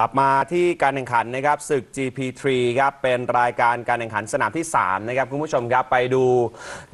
กลับมาที่การแข่งขันนะครับศึก GP3 ครับเป็นรายการการแข่งขันสนามที่ 3 นะครับคุณผู้ชมครับไปดู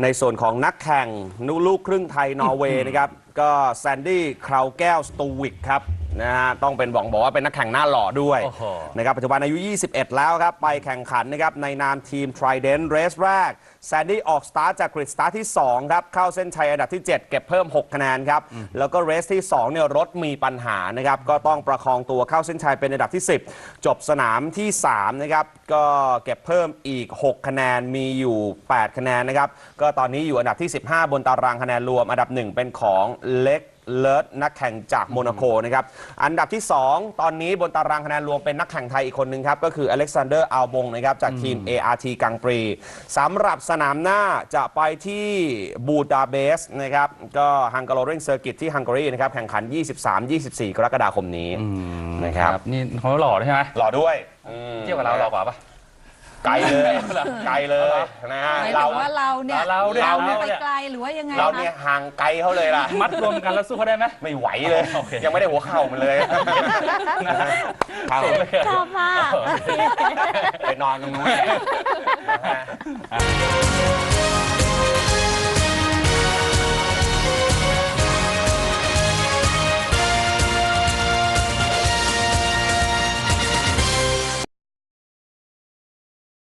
ในส่วนของนักแข่งนุลูกครึ่งไทยนอร์เวย์นะครับก็แซนดี้คราวแก้วสตูวิกครับ นะฮะต้องเป็นบอกบอกว่าเป็นนักแข่งหน้าหล่อด้วยโอ้โห นะครับปัจจุบันอายุ 21 แล้วครับ ไปแข่งขันนะครับในนามทีม Trident เรสแรกแซนดี้ออกสตาร์ทจากกริดสตาร์ทที่ 2 ครับ เข้าเส้นชัยอันดับที่ 7 เก็บเพิ่ม 6 คะแนนครับ แล้วก็เรสที่ 2 เนี่ยรถมีปัญหานะครับ ก็ต้องประคองตัวเข้าเส้นชัยเป็นอันดับที่ 10 จบสนามที่ 3 นะครับ ก็เก็บเพิ่มอีก 6 คะแนนมีอยู่ 8 คะแนนนะครับ ก็ตอนนี้อยู่อันดับที่ 15 บนตารางคะแนนรวมอันดับ1เป็นของเล็ก เลิศนักแข่งจากโมนาโกนะครับอันดับที่ 2 ตอนนี้บนตารางคะแนนรวมเป็นนักแข่งไทยอีกคนหนึ่งครับ ก็คืออเล็กซานเดอร์อัลบงนะครับจากทีม ART กังปรีสำหรับสนามหน้าจะไปที่บูดาเบสต์นะครับก็ฮังการ r เ n งเซอร์กิตที่ฮังการีนะครับแข่งขัน 23-24 กรกฎาคมนี้นะครับนี่เขาหล่อด้วยใช่ไหมหล่อด้วยเทียบกับเราหล่อกว่าปะ ไกลเลยไกลเลยนะฮะหมายเราถึงว่าเราเนี่ยเราเนี่ยเราเราไปเนี่ยไกลหรือว่ายังไงเราคะเนี่ยห่างไกลเขาเลยล่ะ มัดรวมกันแล้วสู้เขาได้ไหม ไม่ไหวเลย โอเค ยังไม่ได้หัวเข่ามันเลยครับชอบมาก ไปนอนตรงนู้นเลยนะฮะ